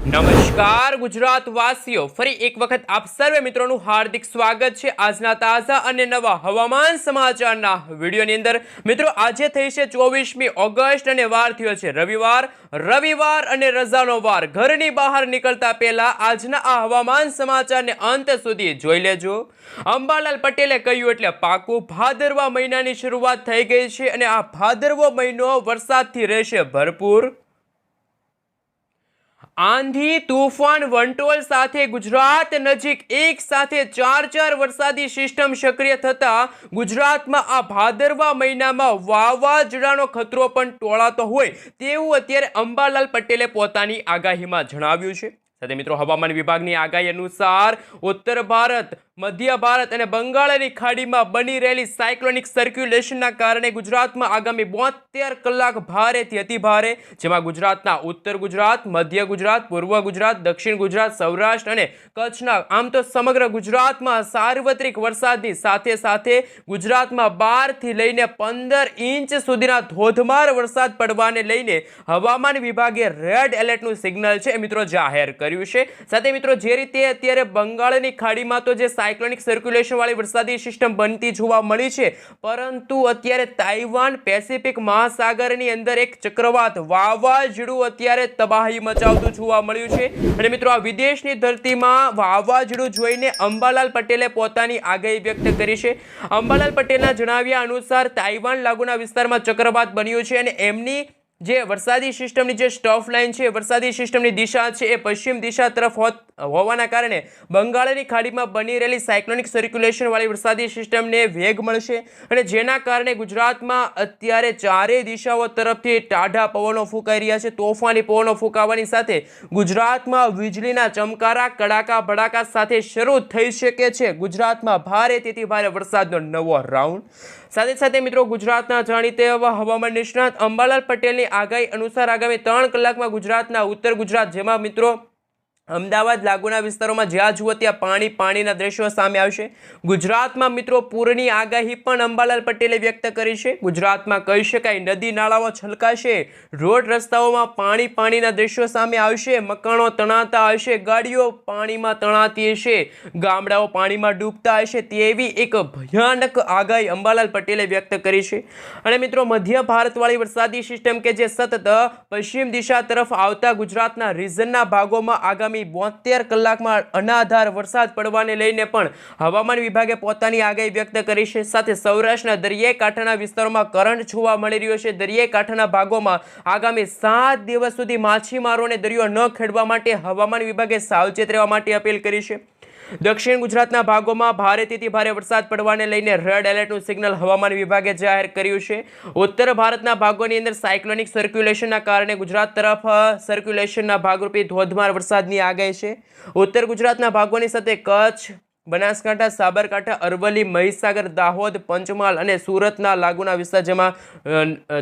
નમસ્કાર ગુજરાત વાસીઓ ફરી એક વખત આપ સર્વે મિત્રોનું હાર્દિક સ્વાગત છે. આજના તાજા અને નવા હવામાન સમાચારના વિડીયોની અંદર. મિત્રો, આજે થઈ છે ચોવીસમી ઓગસ્ટ અને વાર થયો છે રવિવાર. રવિવાર અને રજાનો વાર. ઘરની બહાર નીકળતા પહેલા આજના આ હવામાન સમાચારને અંત સુધી જોઈ લેજો. અંબાલાલ પટેલે કહ્યું એટલે પાકું ભાદરવા મહિનાની શરૂઆત થઈ ગઈ છે અને આ ભાદરવો મહિનો વરસાદથી રહેશે ભરપૂર. આંધી તુફાન વંટોલ સાથે ગુજરાત નજીક એક સાથે ચાર ચાર વરસાદી સિસ્ટમ સક્રિય થતા ગુજરાતમાં આ ભાદરવા મહિનામાં વાવાઝોડાનો ખતરો પણ ટોળાતો હોય તેવું અત્યારે અંબાલાલ પટેલે પોતાની આગાહીમાં જણાવ્યું છે. સાથે મિત્રો, હવામાન વિભાગની આગાહી અનુસાર ઉત્તર ભારત મધ્ય ભારત અને બંગાળની ખાડીમાં બની રહેલી સાયક્લોનિક સર્ક્યુલેશનના કારણે ગુજરાતમાં આગામી બોતેર કલાક ભારેથી અતિ ભારે, જેમાં ગુજરાતના ઉત્તર ગુજરાત, મધ્ય ગુજરાત, પૂર્વ ગુજરાત, દક્ષિણ ગુજરાત, સૌરાષ્ટ્ર અને કચ્છના આમ તો સમગ્ર ગુજરાતમાં સાર્વત્રિક વરસાદની સાથે સાથે ગુજરાતમાં બારથી લઈને પંદર ઇંચ સુધીના ધોધમાર વરસાદ પડવાને લઈને હવામાન વિભાગે રેડ એલર્ટનું સિગ્નલ છે મિત્રો જાહેર કર્યું છે. સાથે મિત્રો, જે રીતે અત્યારે બંગાળની ખાડીમાં તો જે સાયક્લોનિક સર્ક્યુલેશન વાળી વરસાદી સિસ્ટમ બનતી જોવા મળી છે. પરંતુ અત્યારે તાઇવાન પેસિફિક મહાસાગરની અંદર એક ચક્રવાત વાવાઝોડું અત્યારે તબાહી મચાવતું જોવા મળ્યું છે. અને મિત્રો, આ વિદેશની ધરતીમાં વાવાઝોડું જોઈને અંબાલાલ પટેલે પોતાની આગાહી વ્યક્ત કરી છે. અંબાલાલ પટેલના જણાવ્યા અનુસાર તાઇવાન લાગુના વિસ્તારમાં ચક્રવાત બન્યું છે અને એમની જે વરસાદી સિસ્ટમની જે સ્ટફ લાઇન છે વરસાદી સિસ્ટમની દિશા છે, એ પશ્ચિમ દિશા તરફ હોત- હોવાના કારણે બંગાળની ખાડીમાં બની રહેલી સાયક્લોનિક સર્ક્યુલેશનવાળી વરસાદી સિસ્ટમને વેગ મળશે અને જેના કારણે ગુજરાતમાં અત્યારે ચારેય દિશાઓ તરફથી ટાઢા પવનો ફૂંકાઈ રહ્યા છે, તોફાની પવનો ફૂંકાવાની સાથે ગુજરાતમાં વીજળીના ચમકારા, કડાકા ભડાકા સાથે શરૂ થઈ શકે છે. ગુજરાતમાં ભારે તેથી ભારે વરસાદનો નવો રાઉન્ડ સાથે સાથે મિત્રો ગુજરાતના જાણીતા હવામાન નિષ્ણાત અંબાલાલ પટેલની આગાહી અનુસાર આગામી ત્રણ કલાકમાં ગુજરાતના ઉત્તર ગુજરાત, જેમાં મિત્રો અમદાવાદ લાગુના વિસ્તારોમાં જ્યાં જુઓ ત્યાં પાણી પાણીના દ્રશ્યો સામે આવશે. ગુજરાતમાં મિત્રો પૂરની આગાહી પણ અંબાલાલ પટેલે વ્યક્ત કરી છે. ગુજરાતમાં કહી શકાય નદી નાળાઓ છલકાશે. રોડ રસ્તાઓમાં પાણી પાણીના દ્રશ્યો સામે આવશે. મકાનો તણાતા હશે. ગાડીઓ પાણીમાં તણાતી હશે. ગામડાઓ પાણીમાં ડૂબતા હશે તેવી એક ભયાનક આગાહી અંબાલાલ પટેલે વ્યક્ત કરી છે. અને મિત્રો મધ્ય ભારતવાળી વરસાદી સિસ્ટમ કે જે સતત પશ્ચિમ દિશા તરફ આવતા ગુજરાતના રીઝનના ભાગોમાં આગામી બોતેર કલાકમાં અનાધાર વરસાદ પડવાને લઈને પણ હવામાન વિભાગે પોતાની આગાહી વ્યક્ત કરી છે. સાથે સૌરાષ્ટ્રના દરિયાઈ કાંઠાના વિસ્તારોમાં કરંટ જોવા મળી રહ્યો છે. દરિયાઈ કાંઠાના ભાગોમાં આગામી સાત દિવસ સુધી માછીમારોને દરિયો ન ખેડવા માટે હવામાન વિભાગે સાવચેત રહેવા માટે અપીલ કરી છે. દક્ષિણ ગુજરાતના ભાગોમાં ભારેથી ભારે વરસાદ પડવાને લઈને રેડ એલર્ટનું સિગ્નલ હવામાન વિભાગે જાહેર કર્યું છે. ઉત્તર ભારતના ભાગોની અંદર સાયક્લોનિક સર્ક્યુલેશનના કારણે ગુજરાત તરફ સર્ક્યુલેશનના ભાગરૂપે ધોધમાર વરસાદની આગાહી છે. ઉત્તર ગુજરાતના ભાગોની સાથે કચ્છ બનાસકાંઠા, સાબરકાંઠા, અરવલ્લી, મહીસાગર, દાહોદ, પંચમહાલ અને સુરતના લાગુના વિસ્તાર જેમાં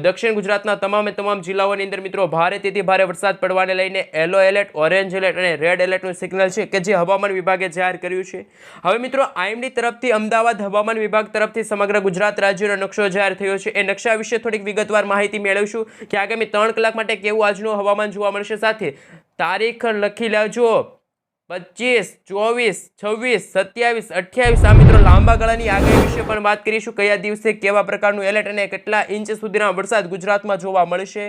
દક્ષિણ ગુજરાતના તમામે તમામ જિલ્લાઓની અંદર મિત્રો ભારેથી ભારે વરસાદ પડવાને લઈને યલો એલર્ટ, ઓરેન્જ એલર્ટ અને રેડ એલર્ટનું સિગ્નલ છે કે જે હવામાન વિભાગે જાહેર કર્યું છે. હવે મિત્રો આઈએમડી તરફથી અમદાવાદ હવામાન વિભાગ તરફથી સમગ્ર ગુજરાત રાજ્યનો નકશો જાહેર થયો છે. એ નકશા વિશે થોડીક વિગતવાર માહિતી મેળવીશું કે આગામી ત્રણ કલાક માટે કેવું આજનું હવામાન જોવા મળશે સાથે. તારીખ લખી લેજો. પચીસ, ચોવીસ, છવ્વીસ, સત્યાવીસ, અઠ્યાવીસ આ મિત્રો લાંબા ગાળાની આગાહી વિશે પણ વાત કરીશું. કયા દિવસે કેવા પ્રકારનું એલર્ટ અને કેટલા ઇંચ સુધીના વરસાદ ગુજરાતમાં જોવા મળશે?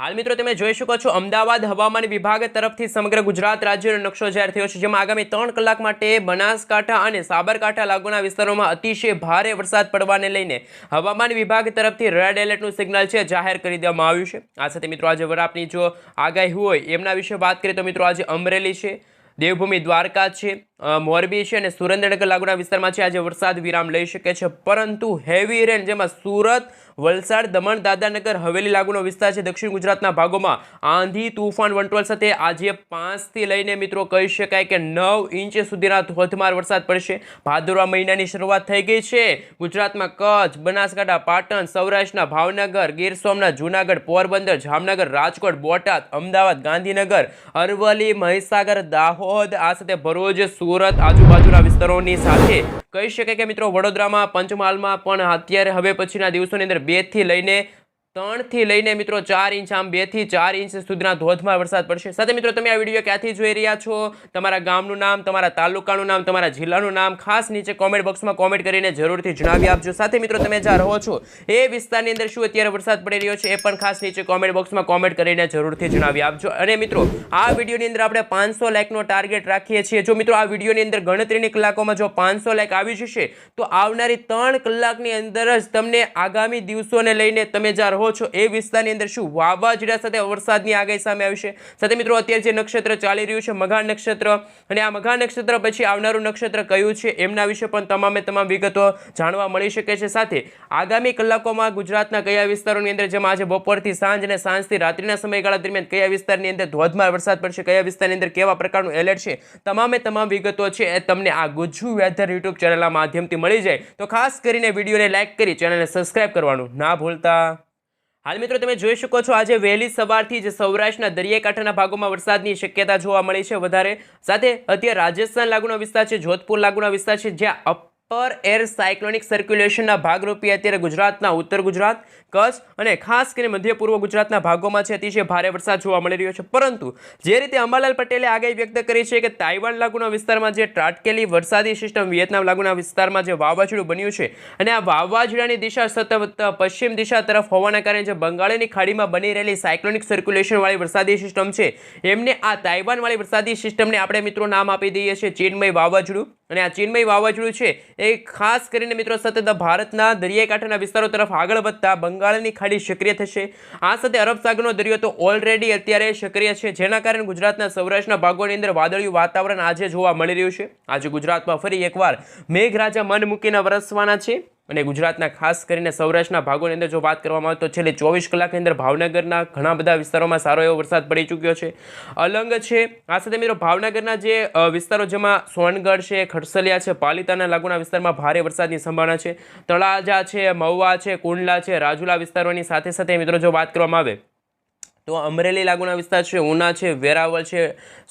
હાલ મિત્રો તમે જોઈ શકો છો, અમદાવાદ હવામાન વિભાગ તરફથી સમગ્ર ગુજરાત રાજ્યનો નકશો જાહેર થયો છે, જેમાં આગામી ત્રણ કલાક માટે બનાસકાંઠા અને સાબરકાંઠા લાગુના વિસ્તારોમાં અતિશય ભારે વરસાદ પડવાને લઈને હવામાન વિભાગ તરફથી રેડ એલર્ટનું સિગ્નલ છે, જાહેર કરી દેવામાં આવ્યું છે. આ સાથે મિત્રો આજે વરાપની જો આગાહી હોય, એમના વિશે વાત કરીએ તો મિત્રો આજે અમરેલી છે, દેવભૂમિ દ્વારકા છે મોરબી છે અને સુરેન્દ્રનગર લાગુના વિસ્તારમાં છે. આજે વરસાદ વિરામ લઈ શકે છે. પરંતુ હેવી રેન જેમાં સુરત, વલસાડ, દમણ દાદાનગર હવેલી લાગુનો વિસ્તાર છે. દક્ષિણ ગુજરાતના ભાગોમાં આંધી, તુફાન, વંટોળ સાથે આજે પાંચથી લઈને મિત્રો કહી શકાય કે નવ ઇંચ સુધીના ધોધમાર વરસાદ પડશે. ભાદરવા મહિનાની શરૂઆત થઈ ગઈ છે. ગુજરાતમાં કચ્છ, બનાસકાંઠા, પાટણ, સૌરાષ્ટ્રના ભાવનગર, ગીર સોમનાથ, જૂનાગઢ, પોરબંદર, જામનગર, રાજકોટ, બોટાદ, અમદાવાદ, ગાંધીનગર અરવલી મહીસાગર, દાહોદ આ સાથે ભરૂચ સુરત આજુબાજુના વિસ્તારોની સાથે કહી શકાય કે મિત્રો વડોદરામાં પંચમહાલમાં પણ અત્યારે હવે પછીના દિવસોની અંદર બેથી લઈને ત્રણથી લઈને મિત્રો ચાર ઇંચ, આમ બેથી ચાર ઇંચ સુધીના ધોધમાર વરસાદ પડશે. સાથે મિત્રો, તમે આ વીડિયો ક્યાંથી જોઈ રહ્યા છો? તમારા ગામનું નામ, તમારા તાલુકાનું નામ, તમારા જિલ્લાનું નામ ખાસ નીચે કોમેન્ટ બોક્સમાં કોમેન્ટ કરીને જરૂરથી જણાવી આપજો. સાથે મિત્રો, તમે જ્યાં રહો છો, એ વિસ્તારની અંદર શું અત્યારે વરસાદ પડી રહ્યો છે એ પણ ખાસ નીચે કોમેન્ટ બોક્સમાં કોમેન્ટ કરીને જરૂરથી જણાવી આપજો. અને મિત્રો, આ વિડીયોની અંદર આપણે પાંચસો લાઇકનો ટાર્ગેટ રાખીએ છીએ. જો મિત્રો, આ વિડીયોની અંદર ગણતરીની કલાકોમાં જો પાંચસો લાઇક આવી જશે, તો આવનારી ત્રણ કલાકની અંદર જ તમને આગામી દિવસોને લઈને તમે જ્યાં રહો છો, એ વિસ્તારની અંદર શું વાવાઝોડા સાથે વરસાદની આગાહી સામે આવશે સાથે મિત્રો, અત્યારે જે નક્ષત્ર ચાલી રહ્યું છે, મઘા નક્ષત્ર અને આ મઘા નક્ષત્ર પછી આવનારું નક્ષત્ર કયું છે, એમના વિશે પણ તમામે તમામ વિગતો જાણવા મળી શકે છે. સાથે આગામી કલાકોમાં ગુજરાતના કયા વિસ્તારોની અંદર, જેમાં આજે બપોરથી સાંજ અને સાંજથી રાત્રિના સમયગાળા દરમિયાન કયા વિસ્તારની અંદર ધોધમાર વરસાદ પડશે, કયા વિસ્તારની અંદર કેવા પ્રકારનું એલર્ટ છે, તમામે તમામ વિગતો છે એ તમને આ ગુજ્જુ વેધર યુટ્યુબ ચેનલના માધ્યમથી મળી જાય. તો ખાસ કરીને વિડીયોને લાઇક કરી ચેનલને સબસ્ક્રાઇબ કરવાનું ના ભૂલતા. હાલ મિત્રો તમે જોઈ શકો છો, આજે વહેલી સવારથી જ સૌરાષ્ટ્રના દરિયાકાંઠાના ભાગોમાં વરસાદની શક્યતા જોવા મળી છે વધારે. સાથે અત્યારે રાજસ્થાન લાગુનો વિસ્તાર છે, જોધપુર લાગુના વિસ્તાર છે, જ્યાં અપર એર સાયક્લોનિક સર્ક્યુલેશનના ભાગરૂપે અત્યારે ગુજરાતના ઉત્તર ગુજરાત, કચ્છ અને ખાસ કરીને મધ્ય પૂર્વ ગુજરાતના ભાગોમાં છે. અતિશય ભારે વરસાદ જોવા મળી રહ્યો છે. પરંતુ જે રીતે અંબાલાલ પટેલે આગાહી વ્યક્ત કરી છે કે તાઇવાન લાગુના વિસ્તારમાં જે ત્રાટકેલી વરસાદી સિસ્ટમ વિયેતનામ લાગુના વિસ્તારમાં જે વાવાઝોડું બન્યું છે અને આ વાવાઝોડાની દિશા સતત પશ્ચિમ દિશા તરફ હોવાના કારણે જે બંગાળની ખાડીમાં બની રહેલી સાયક્લોનિક સર્ક્યુલેશનવાળી વરસાદી સિસ્ટમ છે, એમને આ તાઇવાનવાળી વરસાદી સિસ્ટમને આપણે મિત્રો નામ આપી દઈએ છીએ ચીનમય વાવાઝોડું. અને આ ચીનમય વાવાઝોડું છે એ ખાસ કરીને મિત્રો સતત ભારતના દરિયાકાંઠાના વિસ્તારો તરફ આગળ વધતા બંગાળની ખાડી સક્રિય થશે. આ સાથે અરબ સાગરનો દરિયો તો ઓલરેડી અત્યારે સક્રિય છે. જેના કારણે ગુજરાતના સૌરાષ્ટ્રના ભાગોની અંદર વાદળિયું વાતાવરણ આજે જોવા મળી રહ્યું છે. આજે ગુજરાતમાં ફરી એકવાર મેઘરાજા મન મૂકીને વરસવાના છે. અને ગુજરાતના ખાસ કરીને સૌરાષ્ટ્રના ભાગોની અંદર જો વાત કરવામાં આવે તો છેલ્લે ચોવીસ કલાકની અંદર ભાવનગરના ઘણા બધા વિસ્તારોમાં સારો એવો વરસાદ પડી ચૂક્યો છે. અલંગ છે. આ સાથે મિત્રો ભાવનગરના જે વિસ્તારો જેમાં સોનગઢ છે, ખડસલિયા છે, પાલિતાના લાગુના વિસ્તારમાં ભારે વરસાદની સંભાવના છે. તળાજા છે, મહુવા છે, કુંડલા છે, રાજુલા વિસ્તારોની સાથે સાથે મિત્રો જો વાત કરવામાં આવે તો અમરેલી લાગુના વિસ્તાર છે, ઉના છે, વેરાવળ છે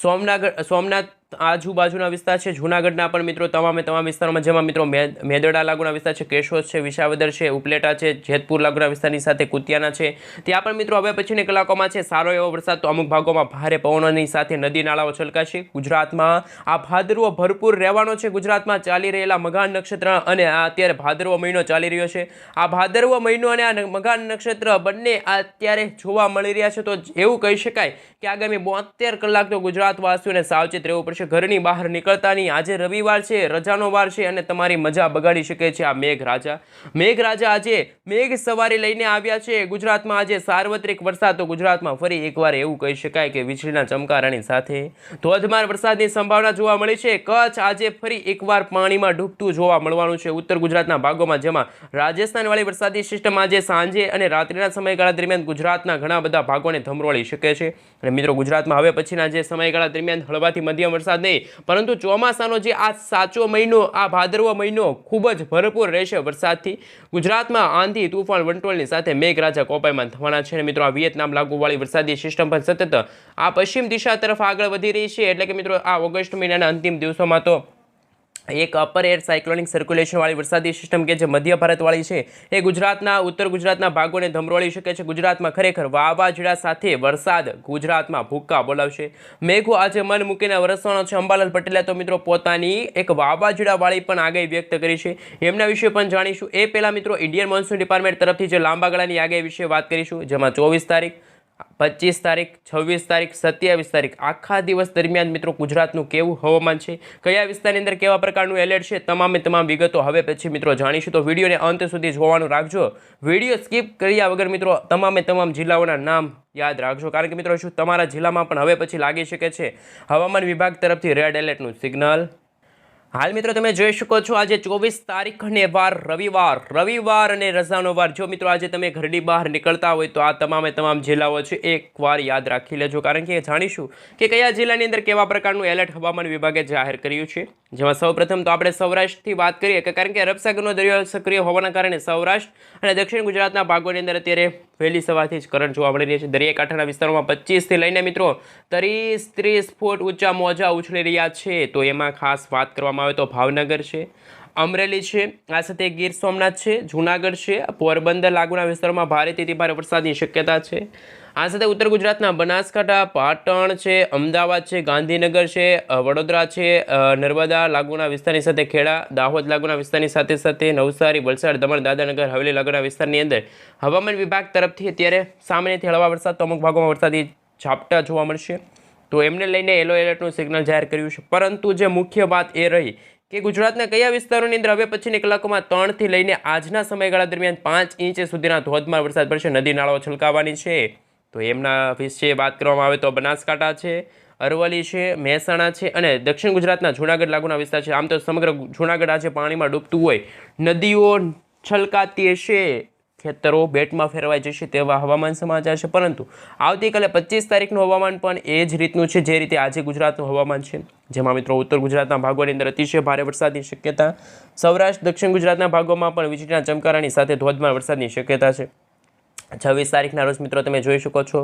સોમનાથ સોમનાથ આજુબાજુના વિસ્તાર છે. જૂનાગઢના પણ મિત્રો તમામે તમામ વિસ્તારોમાં, જેમાં મિત્રો મેદ, મેદડા લાગુના વિસ્તાર છે, કેશોદ છે, વિસાવદર છે, ઉપલેટા છે, જેતપુર લાગુના વિસ્તારની સાથે કુતિયાના છે. ત્યાં પણ મિત્રો હવે પછીની કલાકોમાં છે, સારો એવો વરસાદ. તો અમુક ભાગોમાં ભારે પવનોની સાથે નદી નાળાઓ છલકાશે. ગુજરાતમાં આ ભાદરવો ભરપૂર રહેવાનો છે. ગુજરાતમાં ચાલી રહેલા મઘાન નક્ષત્ર અને અત્યારે ભાદરવો મહિનો ચાલી રહ્યો છે. આ ભાદરવો મહિનો અને આ મઘાન નક્ષત્ર બંને અત્યારે જોવા મળી રહ્યા છે. તો એવું કહી શકાય કે આગામી બોતેર કલાક તો ગુજરાતવાસીઓને સાવચેત રહેવું પડશે. ઘરની બહાર નીકળતા નહીં. આજે રવિવાર છે, રજાનો વાર છે અને તમારી મજા બગાડી શકે છે આ મેઘરાજા. મેઘરાજા આજે મેઘ સવારી લઈને આવ્યા છે. ગુજરાતમાં આજે સાર્વત્રિક વરસાદ, તો ગુજરાતમાં ફરી એકવાર એવું કહી શકાય કે વીજળીના ચમકારાની સાથે. ધોધમાર વરસાદની સંભાવના જોવા મળી છે. કચ્છ આજે ફરી એકવાર પાણીમાં ડૂબતું જોવા મળવાનું છે. ઉત્તર ગુજરાતના ભાગોમાં, જેમાં રાજસ્થાનવાળી વરસાદી સિસ્ટમ આજે સાંજે અને રાત્રિના સમયગાળા દરમિયાન ગુજરાતના ઘણા બધા ભાગોને ધમરોળી શકે છે. અને મિત્રો, ગુજરાતમાં હવે પછીના જે સમયગાળા દરમિયાન હળવાથી મધ્યમ વરસાદ નહીં. પરંતુ ચોમાસાનો જે આ સાચો મહિનો, આ ભાદરવો મહિનો ખૂબ જ ભરપૂર રહેશે વરસાદથી. ગુજરાતમાં આંધી, તુફાન, વંટોળની સાથે મેઘરાજા કોપાયમાન થવાના છે. મિત્રો, આ વિયેતનામ લાગુવાળી વરસાદી સિસ્ટમ પણ સતત આ પશ્ચિમ દિશા તરફ આગળ વધી રહી છે. એટલે કે મિત્રો, આ ઓગસ્ટ મહિનાના અંતિમ દિવસોમાં તો એક અપર એર સાયક્લોનિક સર્ક્યુલેશનવાળી વરસાદી સિસ્ટમ કે જે મધ્ય ભારતવાળી છે, એ ગુજરાતના, ઉત્તર ગુજરાતના ભાગોને ધમરોળી શકે છે. ગુજરાતમાં ખરેખર વાવાઝોડા સાથે વરસાદ ગુજરાતમાં ભૂક્કા બોલાવશે. મેઘો આજે મન મૂકીને વરસવાનો છે. અંબાલાલ પટેલે તો મિત્રો પોતાની એક વાવાઝોડાવાળી પણ આગાહી વ્યક્ત કરી છે. એમના વિશે પણ જાણીશું. એ પહેલાં મિત્રો ઇન્ડિયન મોન્સૂન ડિપાર્ટમેન્ટ તરફથી જે લાંબા ગાળાની આગાહી વિશે વાત કરીશું, જેમાં ચોવીસ તારીખ પચીસ તારીખ, છવ્વીસ તારીખ, સત્યાવીસ તારીખ, આખા દિવસ દરમિયાન મિત્રો ગુજરાતનું કેવું હવામાન છે? કયા વિસ્તારની અંદર કેવા પ્રકારનું એલર્ટ છે? તમામે તમામ વિગતો હવે પછી મિત્રો જાણીશું. તો વિડીયોને અંત સુધી જોવાનું રાખજો. વીડિયો સ્કીપ કર્યા વગર મિત્રો તમામે તમામ જિલ્લાઓના નામ યાદ રાખજો. કારણ કે મિત્રો શું? તમારા જિલ્લામાં પણ હવે પછી લાગી શકે છે. હવામાન વિભાગ તરફથી રેડ એલર્ટનું સિગ્નલ હાલ મિત્રો તમે જોઈ શકો છો આજે ચોવીસ તારીખ અને વાર રવિવાર રવિવાર અને રજાનો વાર. જો મિત્રો આજે તમે ઘરની બહાર નીકળતા હોય તો આ તમામે તમામ જિલ્લાઓ છે એકવાર યાદ રાખી લેજો. કારણ કે જાણીશું કે કયા જિલ્લાની અંદર કેવા પ્રકારનું એલર્ટ હવામાન વિભાગે જાહેર કર્યું છે. જેમાં સૌપ્રથમ તો આપણે સૌરાષ્ટ્રથી વાત કરીએ કે કારણ કે અરબસાગરનો દરિયો સક્રિય હોવાના કારણે સૌરાષ્ટ્ર અને દક્ષિણ ગુજરાતના ભાગોની અંદર અત્યારે વહેલી સવારથી જ કરંટ જોવા મળી રહી છે. દરિયાકાંઠાના વિસ્તારોમાં પચીસથી લઈને મિત્રો ત્રીસ ત્રીસ ફૂટ ઊંચા મોજા ઉછળી રહ્યા છે. તો એમાં ખાસ વાત કરવામાં આવે તો ભાવનગર છે, અમરેલી છે, આ સાથે ગીર સોમનાથ છે, જૂનાગઢ છે, પોરબંદર લાગુના વિસ્તારોમાં ભારેથી ભારે વરસાદની શક્યતા છે. આ સાથે ઉત્તર ગુજરાતના બનાસકાંઠા, પાટણ છે, અમદાવાદ છે, ગાંધીનગર છે વડોદરા છે નર્મદા લાગુના વિસ્તારની સાથે ખેડા, દાહોદ લાગુના વિસ્તારની સાથે સાથે નવસારી, વલસાડ, દમણ દાદાનગર હવેલી લાગુના વિસ્તારની અંદર હવામાન વિભાગ તરફથી અત્યારે સામાન્યથી હળવા વરસાદ તો અમુક ભાગોમાં વરસાદી ઝાપટા જોવા મળશે. તો એમને લઈને યલો એલર્ટનું સિગ્નલ જાહેર કર્યું છે. પરંતુ જે મુખ્ય વાત એ રહી કે ગુજરાતના કયા વિસ્તારોની અંદર હવે પછીની કલાકોમાં ત્રણથી લઈને આજના સમયગાળા દરમિયાન પાંચ ઇંચ સુધીના ધોધમાર વરસાદ પડશે. નદી, નાળાઓ છલકાવાની છે. તો એમના વિશે વાત કરવામાં આવે તો બનાસકાંઠા છે, અરવલ્લી છે, મહેસાણા છે અને દક્ષિણ ગુજરાતના જૂનાગઢ લાગુના વિસ્તાર છે. આમ તો સમગ્ર જૂનાગઢ આજે પાણીમાં ડૂબતું હોય. નદીઓ છલકાતી હશે, ખેતરો બેટમાં ફેરવાઈ જશે તેવા હવામાન સમાચાર છે. પરંતુ આવતીકાલે પચીસ તારીખનું હવામાન પણ એ જ રીતનું છે જે રીતે આજે ગુજરાતનું હવામાન છે. જેમાં મિત્રો ઉત્તર ગુજરાતના ભાગોની અંદર અતિશય ભારે વરસાદની શક્યતા, સૌરાષ્ટ્ર, દક્ષિણ ગુજરાતના ભાગોમાં પણ વીજળીના ચમકારાની સાથે ધોધમાર વરસાદની શક્યતા છે. છવ્વીસ તારીખના રોજ મિત્રો તમે જોઈ શકો છો.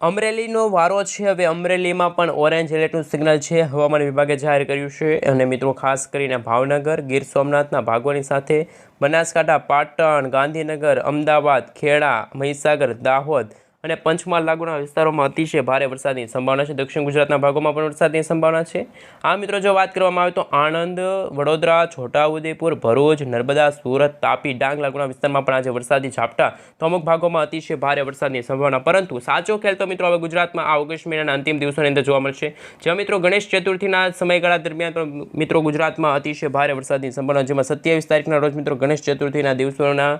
અમરેલીનો વારો છે, હવે અમરેલીમાં પણ ઓરેન્જ એલર્ટનું સિગ્નલ છે, હવામાન વિભાગે જાહેર કર્યું છે અને મિત્રો ખાસ કરીને ભાવનગર, ગીર સોમનાથના ભાગોની સાથે બનાસકાંઠા, પાટણ, ગાંધીનગર, અમદાવાદ, ખેડા, મહીસાગર, દાહોદ અને પંચમહાલ લાગુના વિસ્તારોમાં અતિશય ભારે વરસાદની સંભાવના છે. દક્ષિણ ગુજરાતના ભાગોમાં પણ વરસાદની સંભાવના છે. આ મિત્રો, જો વાત કરવામાં આવે તો આણંદ, વડોદરા, છોટાઉદેપુર, ભરૂચ, નર્મદા, સુરત, તાપી, ડાંગ લાગુના વિસ્તારમાં પણ આજે વરસાદી ઝાપટા તો અમુક ભાગોમાં અતિશય ભારે વરસાદની સંભાવના. પરંતુ સાચો ખેલ તો મિત્રો, હવે ગુજરાતમાં આ ઓગસ્ટ મહિનાના અંતિમ દિવસોની અંદર જોવા મળશે. જ્યાં મિત્રો ગણેશ ચતુર્થીના સમયગાળા દરમિયાન મિત્રો ગુજરાતમાં અતિશય ભારે વરસાદની સંભાવના જેમાં સત્યાવીસ તારીખના રોજ મિત્રો ગણેશ ચતુર્થીના દિવસોના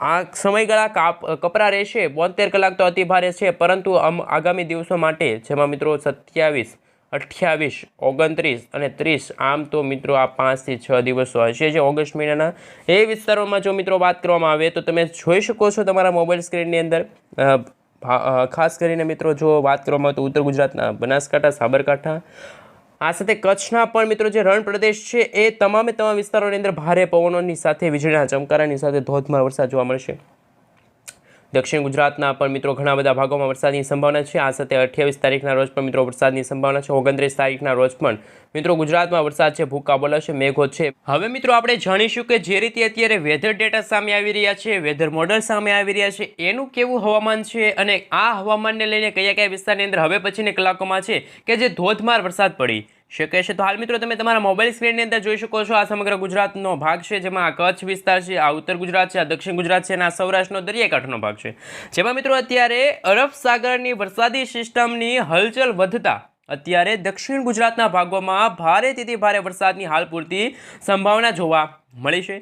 આ સમયગાળા કાપ, કપરા રહેશે, બોતેર કલાક તો અતિ ભારે છે, પરંતુ આગામી દિવસો માટે, જેમાં મિત્રો સત્યાવીસ, અઠ્યાવીસ, ઓગણત્રીસ અને ત્રીસ, આમ તો મિત્રો આ પાંચથી છ દિવસો હશે જે ઓગસ્ટ મહિનાના એ વિસ્તારોમાં જો મિત્રો વાત કરવામાં આવે, તો તમે જોઈ શકો છો તમારા મોબાઈલ સ્ક્રીનની અંદર ખાસ કરીને મિત્રો જો વાત કરવામાં આવે તો ઉત્તર ગુજરાતના બનાસકાંઠા, સાબરકાંઠા આ સાથે કચ્છના પણ મિત્રો જે રણ પ્રદેશ છે, એ તમામે તમામ વિસ્તારોની અંદર ભારે પવનોની સાથે, વીજળીના ચમકારાની સાથે ધોધમાર વરસાદ જોવા મળશે. દક્ષિણ ગુજરાતના પણ મિત્રો ઘણા બધા ભાગોમાં વરસાદની સંભાવના છે. આ સાથે અઠ્યાવીસ તારીખના રોજ પણ મિત્રો વરસાદની સંભાવના છે. ઓગણત્રીસ તારીખના રોજ પણ મિત્રો ગુજરાતમાં વરસાદ છે. ભૂકા બોલાશે મેઘો છે. હવે મિત્રો આપણે જાણીશું કે જે રીતે અત્યારે વેધર ડેટા સામે આવી રહ્યા છે વેધર મોડલ સામે આવી રહ્યા છે, એનું કેવું હવામાન છે અને આ હવામાનને લઈને કયા કયા વિસ્તારની અંદર હવે પછીની કલાકોમાં છે કે જે ધોધમાર વરસાદ પડી. શકે છે? તો હાલ મિત્રો તમે તમારા મોબાઈલ સ્ક્રીનની અંદર જોઈ શકો છો આ સમગ્ર ગુજરાતનો ભાગ છે, જેમાં કચ્છ વિસ્તાર છે, આ ઉત્તર ગુજરાત છે, આ દક્ષિણ ગુજરાત છે અને આ સૌરાષ્ટ્રનો દરિયાકાંઠાનો ભાગ છે. જેમાં મિત્રો અત્યારે અરબ સાગરની વરસાદી સિસ્ટમની હલચલ વધતા અત્યારે દક્ષિણ ગુજરાતના ભાગોમાં ભારેથી ભારે વરસાદની હાલ પૂરતી સંભાવના જોવા મળી છે.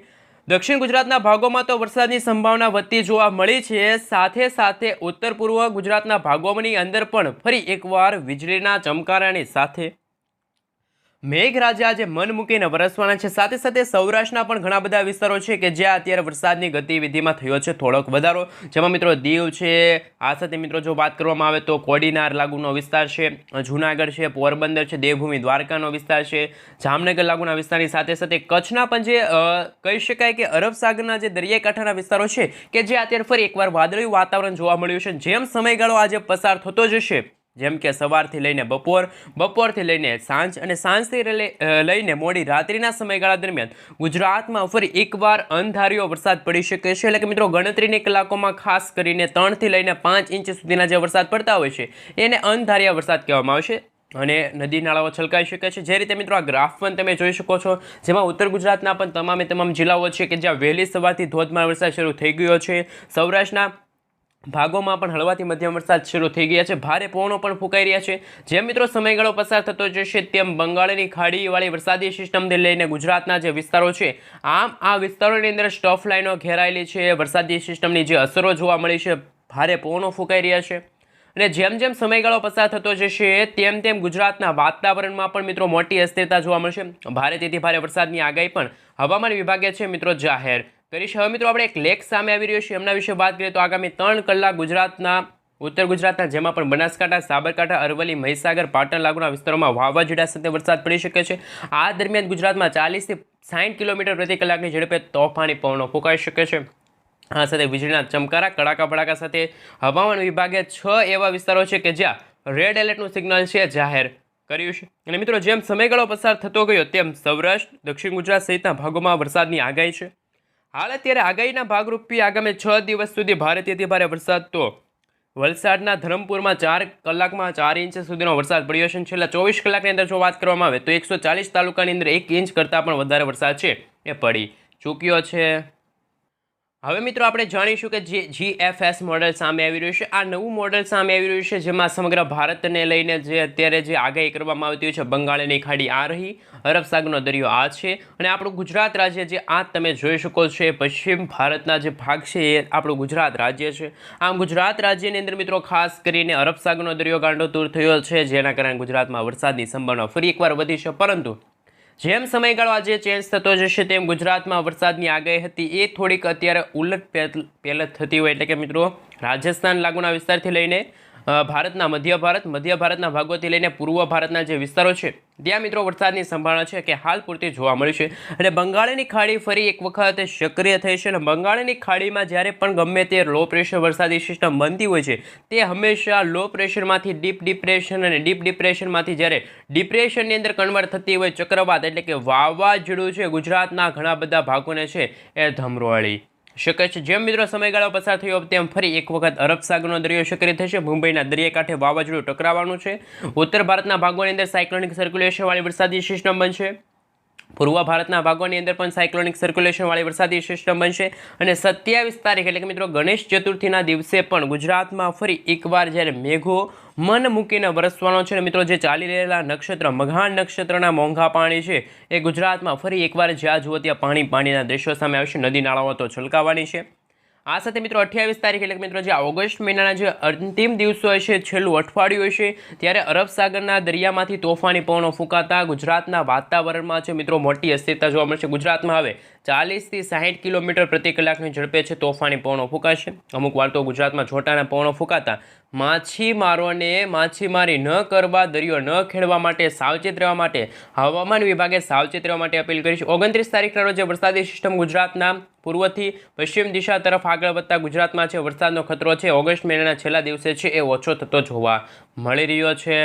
દક્ષિણ ગુજરાતના ભાગોમાં તો વરસાદની સંભાવના વધતી જોવા મળી છે. સાથે સાથે ઉત્તર પૂર્વ ગુજરાતના ભાગોની અંદર પણ ફરી એકવાર વીજળીના ચમકારાની સાથે મેઘરાજા આજે મન મૂકીને વરસવાના છે. સાથે સાથે સૌરાષ્ટ્રના પણ ઘણા બધા વિસ્તારો છે કે જ્યાં અત્યારે વરસાદની ગતિવિધિમાં થયો છે થોડોક વધારો. જેમાં મિત્રો દીવ છે, આ સાથે મિત્રો જો વાત કરવામાં આવે તો કોડીનાર લાગુનો વિસ્તાર છે, જૂનાગઢ છે, પોરબંદર છે, દેવભૂમિ દ્વારકાનો વિસ્તાર છે, જામનગર લાગુના વિસ્તારની સાથે સાથે કચ્છના પણ જે કહી શકાય કે અરબ સાગરના જે દરિયાકાંઠાના વિસ્તારો છે કે જે અત્યારે ફરી એકવાર વાદળિયું વાતાવરણ જોવા મળ્યું છે. જેમ સમયગાળો આજે પસાર થતો જશે જેમ કે સવારથી લઈને બપોર, બપોરથી લઈને સાંજ અને સાંજથી લઈને મોડી રાત્રિના સમયગાળા દરમિયાન ગુજરાતમાં ફરી એકવાર અંધારીઓ વરસાદ પડી શકે છે. એટલે કે મિત્રો, ગણતરીની કલાકોમાં ખાસ કરીને ત્રણથી લઈને પાંચ ઇંચ સુધીના જે વરસાદ પડતા હોય છે, એને અંધારિયા વરસાદ કહેવામાં આવશે અને નદી નાળાઓ છલકાઈ શકે છે. જે રીતે મિત્રો, આ ગ્રાફ પણ તમે જોઈ શકો છો, જેમાં ઉત્તર ગુજરાતના પણ તમામે તમામ જિલ્લાઓ છે કે જ્યાં વહેલી સવારથી ધોધમાર વરસાદ શરૂ થઈ ગયો છે. સૌરાષ્ટ્રના ભાગોમાં પણ હળવાથી મધ્યમ વરસાદ શરૂ થઈ ગયા છે. ભારે પવનો પણ ફૂંકાઈ રહ્યા છે. જેમ મિત્રો સમયગાળો પસાર થતો જશે, તેમ બંગાળની ખાડીવાળી વરસાદી સિસ્ટમને લઈને ગુજરાતના જે વિસ્તારો છે, આમ આ વિસ્તારોની અંદર સ્ટફ લાઇનો ઘેરાયેલી છે. વરસાદી સિસ્ટમની જે અસરો જોવા મળી છે, ભારે પવનો ફૂંકાઈ રહ્યા છે. અને જેમ જેમ સમયગાળો પસાર થતો જશે, તેમ તેમ ગુજરાતના વાતાવરણમાં પણ મિત્રો મોટી અસ્થિરતા જોવા મળશે. ભારે તેથી ભારે વરસાદની આગાહી પણ હવામાન વિભાગે છે, મિત્રો જાહેર કરી છે હવે મિત્રો આપણે એક લેખ સામે આવી રહ્યો છે. એમના વિશે વાત કરીએ તો આગામી ત્રણ કલાક ગુજરાતના, ઉત્તર ગુજરાતના, જેમાં પણ બનાસકાંઠા, સાબરકાંઠા, અરવલ્લી, મહીસાગર, પાટણ લાગુના વિસ્તારોમાં વાવાઝોડા સાથે વરસાદ પડી શકે છે. આ દરમિયાન ગુજરાતમાં ચાલીસથી સાઠ કિલોમીટર પ્રતિ કલાકની ઝડપે તોફાની પવનો ફૂંકાઈ શકે છે. આ સાથે વીજળીના ચમકારા, કડાકા ભડાકા સાથે હવામાન વિભાગે છ એવા વિસ્તારો છે કે જ્યાં રેડ એલર્ટનું સિગ્નલ છે જાહેર કર્યું છે. અને મિત્રો, જેમ સમયગાળો પસાર થતો ગયો, તેમ સૌરાષ્ટ્ર, દક્ષિણ ગુજરાત સહિતના ભાગોમાં વરસાદની આગાહી છે. હાલ અત્યારે આગાહીના ભાગરૂપી આગામી છ દિવસ સુધી અતિ ભારે વરસાદ તો વલસાડના ધરમપુરમાં ચાર કલાકમાં ચાર ઇંચ સુધીનો વરસાદ પડ્યો છે છેલ્લા ચોવીસ કલાકની અંદર જો વાત કરવામાં આવે તો એકસો તાલુકાની અંદર એક ઇંચ કરતાં પણ વધારે વરસાદ છે. એ પડી ચૂક્યો છે. હવે મિત્રો આપણે જાણીશું કે જે જીએફએસ મોડલ સામે આવી રહ્યું છે. આ નવું મોડલ સામે આવી રહ્યું છે, જેમાં સમગ્ર ભારતને લઈને જે અત્યારે જે આગાહી કરવામાં આવતી છે, બંગાળની ખાડી આ રહી, અરબ સાગરનો દરિયો આ છે. અને આપણું ગુજરાત રાજ્ય જે આ તમે જોઈ શકો છો પશ્ચિમ ભારતના જે ભાગ છે, એ આપણું ગુજરાત રાજ્ય છે. આમ ગુજરાત રાજ્યની અંદર મિત્રો ખાસ કરીને અરબ સાગરનો દરિયો ગાંડો દૂર થયો છે, જેના કારણે ગુજરાતમાં વરસાદની સંભાવના ફરી એકવાર વધી છે. પરંતુ જેમ સમયગાળો આજે ચેન્જ થતો જશે, તેમ ગુજરાતમાં વરસાદની આગાહી હતી. એ થોડીક અત્યારે ઉલટ પહેલ- થતી હોય. એટલે કે મિત્રો, રાજસ્થાન લાગુના વિસ્તારથી લઈને ભારતના મધ્ય ભારત, મધ્ય ભારતના ભાગોથી લઈને પૂર્વ ભારતના જે વિસ્તારો છે, ત્યાં મિત્રો વરસાદની સંભાવના છે કે હાલ પૂરતી જોવા મળી છે. અને બંગાળની ખાડી ફરી એક વખત સક્રિય થઈ છે અને બંગાળની ખાડીમાં જ્યારે પણ ગમે તે લો પ્રેશર વરસાદી સિસ્ટમ બનતી હોય છે, તે હંમેશા લો પ્રેશરમાંથી ડીપ ડિપ્રેશન અને ડીપ ડિપ્રેશનમાંથી જ્યારે ડિપ્રેશનની અંદર કન્વર્ટ થતી હોય ચક્રવાત એટલે કે વાવાઝોડું છે, ગુજરાતના ઘણા બધા ભાગોને છે એ ધમરોળી. શકે છે? જેમ મિત્રો સમયગાળો પસાર થયો, તેમ ફરી એક વખત અરબ સાગરનો દરિયો સક્રિય થશે. મુંબઈના દરિયાકાંઠે વાવાઝોડું ટકરાવાનું છે. ઉત્તર ભારતના ભાગોની અંદર સાયક્લોનિક સર્ક્યુલેશનવાળી વરસાદી સિસ્ટમ બનશે. પૂર્વ ભારતના ભાગોની અંદર પણ સાયક્લોનિક સર્ક્યુલેશનવાળી વરસાદી સિસ્ટમ બનશે. અને સત્યાવીસ તારીખ એટલે કે મિત્રો ગણેશ ચતુર્થીના દિવસે પણ ગુજરાતમાં ફરી એકવાર જ્યારે મેઘો મન મૂકીને વરસવાનો છે અને મિત્રો જે ચાલી રહેલા નક્ષત્ર, મઘાન નક્ષત્રના મોંઘા પાણી છે, એ ગુજરાતમાં ફરી એકવાર જ્યાં જુઓ ત્યાં પાણી પાણીના દ્રશ્યો સામે આવશે. નદી નાળાઓ તો છલકાવાની છે. આ સાથે મિત્રો અઠ્યાવીસ તારીખ એટલે મિત્રો જે ઓગસ્ટ મહિનાના જે અંતિમ દિવસો હશે, છેલ્લું અઠવાડિયું હશે, ત્યારે અરબ સાગરના દરિયામાંથી તોફાની પવનો ફૂંકાતા ગુજરાતના વાતાવરણમાં છે મિત્રો મોટી અસ્થિરતા જોવા મળશે. ગુજરાતમાં હવે ચાલીસથી સાહીઠ કિલોમીટર પ્રતિ કલાકની ઝડપે છે તોફાની પવનો ફૂંકાશે. અમુક વાર તો ગુજરાતમાં છોટાના પવનો ફૂંકાતા. માછીમારોને માછીમારી ન કરવા, દરિયો ન ખેડવા માટે સાવચેત રહેવા માટે હવામાન વિભાગે સાવચેત રહેવા માટે અપીલ કરી છે. ઓગણત્રીસ તારીખના રોજ વરસાદી સિસ્ટમ ગુજરાતના પૂર્વથી પશ્ચિમ દિશા તરફ આગળ વધતા ગુજરાતમાં છે વરસાદનો ખતરો છે. ઓગસ્ટ મહિનાના છેલ્લા દિવસે છે એ ઓછો થતો જોવા મળી રહ્યો છે.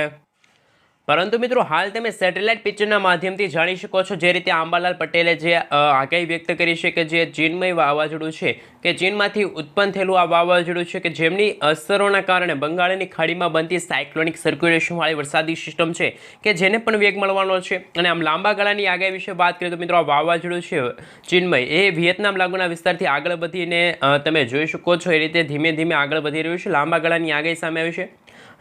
પરંતુ મિત્રો, હાલ તમે સેટેલાઇટ પિક્ચરના માધ્યમથી જાણી શકો છો જે રીતે આંબાલાલ પટેલે જે આગાહી વ્યક્ત કરી છે કે જે ચીનમય વાવાઝોડું છે, કે ચીનમાંથી ઉત્પન્ન થયેલું આ વાવાઝોડું છે કે જેમની અસરોના કારણે બંગાળની ખાડીમાં બનતી સાયક્લોનિક સર્ક્યુલેશનવાળી વરસાદી સિસ્ટમ છે, કે જેને પણ વેગ મળવાનો છે. અને આમ લાંબા ગાળાની આગાહી વિશે વાત કરીએ તો મિત્રો, આ વાવાઝોડું છે, ચીનમય, એ વિયેતનામ લાગુના વિસ્તારથી આગળ વધીને તમે જોઈ શકો છો એ રીતે ધીમે ધીમે આગળ વધી રહ્યું છે, લાંબા ગાળાની આગાહી સામે આવી છે.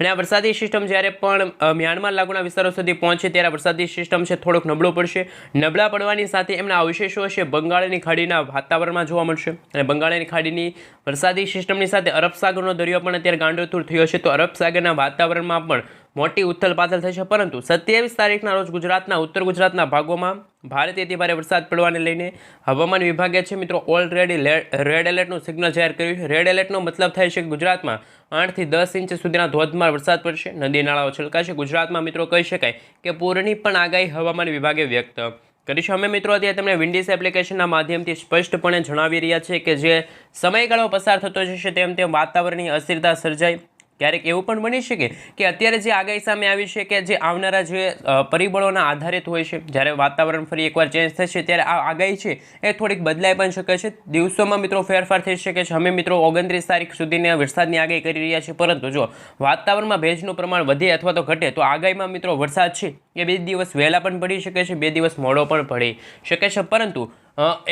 અને આ વરસાદી સિસ્ટમ જ્યારે પણ મ્યાનમાર લાગુના વિસ્તારો સુધી પહોંચે ત્યારે વરસાદી સિસ્ટમ છે થોડોક નબળો પડશે. નબળા પડવાની સાથે એમના અવશેષો છે બંગાળની ખાડીના વાતાવરણમાં જોવા મળશે. અને બંગાળની ખાડીની વરસાદી સિસ્ટમની સાથે અરબ સાગરનો દરિયો પણ અત્યારે ગાંડોતુર થયો છે. તો અરબ સાગરના વાતાવરણમાં પણ મોટી ઉથલ પાથલ થશે. પરંતુ સત્યાવીસ તારીખના રોજ ગુજરાતના, ઉત્તર ગુજરાતના ભાગોમાં ભારે અતિ ભારે વરસાદ પડવાને લઈને હવામાન વિભાગે છે મિત્રો ઓલરેડી રેડ એલર્ટનું સિગ્નલ જાહેર કર્યું છે. રેડ એલર્ટનો મતલબ થાય છે કે ગુજરાતમાં આઠથી દસ ઇંચ સુધીના ધોધમાર વરસાદ પડશે. નદી નાળાઓ છલકાશે. ગુજરાતમાં મિત્રો કહી શકાય કે પૂરની પણ આગાહી હવામાન વિભાગે વ્યક્ત કરીશું અમે મિત્રો અત્યારે તમને વિન્ડીઝ એપ્લિકેશનના માધ્યમથી સ્પષ્ટપણે જણાવી રહ્યા છે કે જે સમયગાળો પસાર થતો જશે તેમ તેમ વાતાવરણની અસ્થિરતા સર્જાય. ક્યારેક એવું પણ બની શકે કે અત્યારે જે આગાહી સામે આવી છે કે જે આવનારા જે પરિબળોના આધારિત હોય છે, જ્યારે વાતાવરણ ફરી એકવાર ચેન્જ થશે, ત્યારે આ આગાહી છે એ થોડીક બદલાઈ પણ શકે છે. દિવસોમાં મિત્રો ફેરફાર થઈ શકે છે. અમે મિત્રો ઓગણત્રીસ તારીખ સુધીની વરસાદની આગાહી કરી રહ્યા છીએ. પરંતુ જો વાતાવરણમાં ભેજનું પ્રમાણ વધે અથવા તો ઘટે, તો આગાહીમાં મિત્રો વરસાદ છે એ બે દિવસ વહેલા પણ પડી શકે છે, બે દિવસ મોડો પણ પડી શકે છે. પરંતુ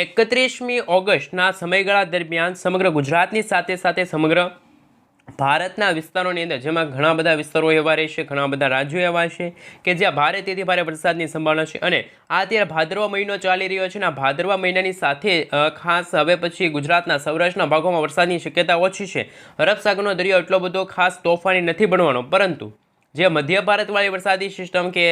એકત્રીસમી ઓગસ્ટના સમયગાળા દરમિયાન સમગ્ર ગુજરાતની સાથે સાથે સમગ્ર ભારતના વિસ્તારોની અંદર, જેમાં ઘણા બધા વિસ્તારો એવા રહેશે, ઘણા બધા રાજ્યો એવા છે કે જ્યાં ભારે તેથી ભારે વરસાદની સંભાવના છે. અને આ અત્યારે ભાદરવા મહિનો ચાલી રહ્યો છે અને આ ભાદરવા મહિનાની સાથે ખાસ હવે પછી ગુજરાતના સૌરાષ્ટ્રના ભાગોમાં વરસાદની શક્યતા ઓછી છે. અરબસાગરનો દરિયો એટલો બધો ખાસ તોફાની નથી બનવાનો. પરંતુ જે મધ્ય ભારતવાળી વરસાદી સિસ્ટમ કે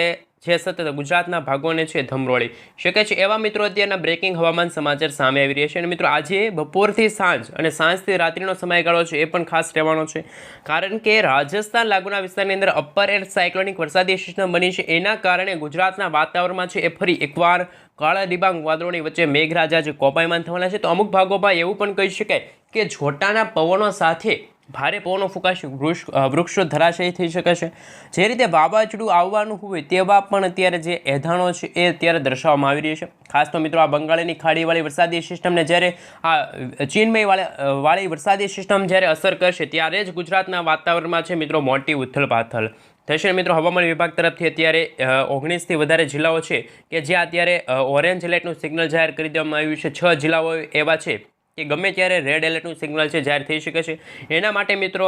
જે સતત ગુજરાતના ભાગોને છે ધમરોળી. શકે છે? એવા મિત્રો અત્યારના બ્રેકિંગ હવામાન સમાચાર સામે આવી રહ્યા છે અને મિત્રો આજે બપોરથી સાંજ અને સાંજથી રાત્રિનો સમયગાળો છે એ પણ ખાસ રહેવાનો છે. કારણ કે રાજસ્થાન લાગુના વિસ્તારની અંદર અપર એર સાયક્લોનિક વરસાદી સિસ્ટમ બની છે. એના કારણે ગુજરાતના વાતાવરણમાં છે એ ફરી એકવાર કાળા ડિબાંગ વાદળોની વચ્ચે મેઘરાજા જે કોપાયમાન થવાના છે. તો અમુક ભાગોમાં એવું પણ કહી શકાય કે જોટાના પવનો સાથે ભારે પવનો ફૂંકાશે, વૃક્ષ વૃક્ષો ધરાશયી થઈ શકે છે જે રીતે વાવાઝોડું આવવાનું હોય તેવા પણ અત્યારે જે એધાણો છે એ અત્યારે દર્શાવવામાં આવી રહી છે. ખાસ તો મિત્રો આ બંગાળની ખાડીવાળી વરસાદી સિસ્ટમને જ્યારે આ ચીનમય વાળી વરસાદી સિસ્ટમ જ્યારે અસર કરશે ત્યારે જ ગુજરાતના વાતાવરણમાં છે મિત્રો મોટી ઉથલ પાથલ થશે મિત્રો હવામાન વિભાગ તરફથી અત્યારે ઓગણીસથી વધારે જિલ્લાઓ છે કે જ્યાં અત્યારે ઓરેન્જ એલર્ટનું સિગ્નલ જાહેર કરી દેવામાં આવ્યું છે. છ જિલ્લાઓ એવા છે કે ગમે ત્યારે રેડ એલર્ટનું સિગ્નલ છે, જાહેર થઈ શકે છે. એના માટે મિત્રો,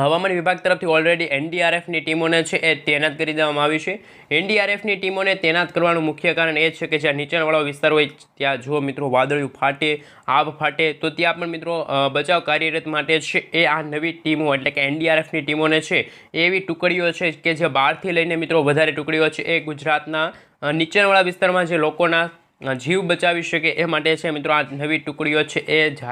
હવામાન વિભાગ તરફથી ઓલરેડી એનડીઆરએફની ટીમોને છે એ તૈનાત કરી દેવામાં આવી છે. એનડીઆરએફની ટીમોને તૈનાત કરવાનું મુખ્ય કારણ એ છે કે જ્યાં નીચાણવાળો વિસ્તાર હોય, ત્યાં જો મિત્રો, વાદળિયું ફાટે આભ ફાટે, તો ત્યાં પણ મિત્રો બચાવ કાર્યરત માટે છે એ આ નવી ટીમો, એટલે કે એનડીઆરએફની ટીમોને છે, એવી ટુકડીઓ છે કે જે બહારથી લઈને મિત્રો વધારે ટુકડીઓ છે એ ગુજરાતના નીચાણવાળા વિસ્તારમાં જે લોકોના જીવ બચાવી શકે એ માટે છે મિત્રો આ નવી ટુકડીઓ છે એ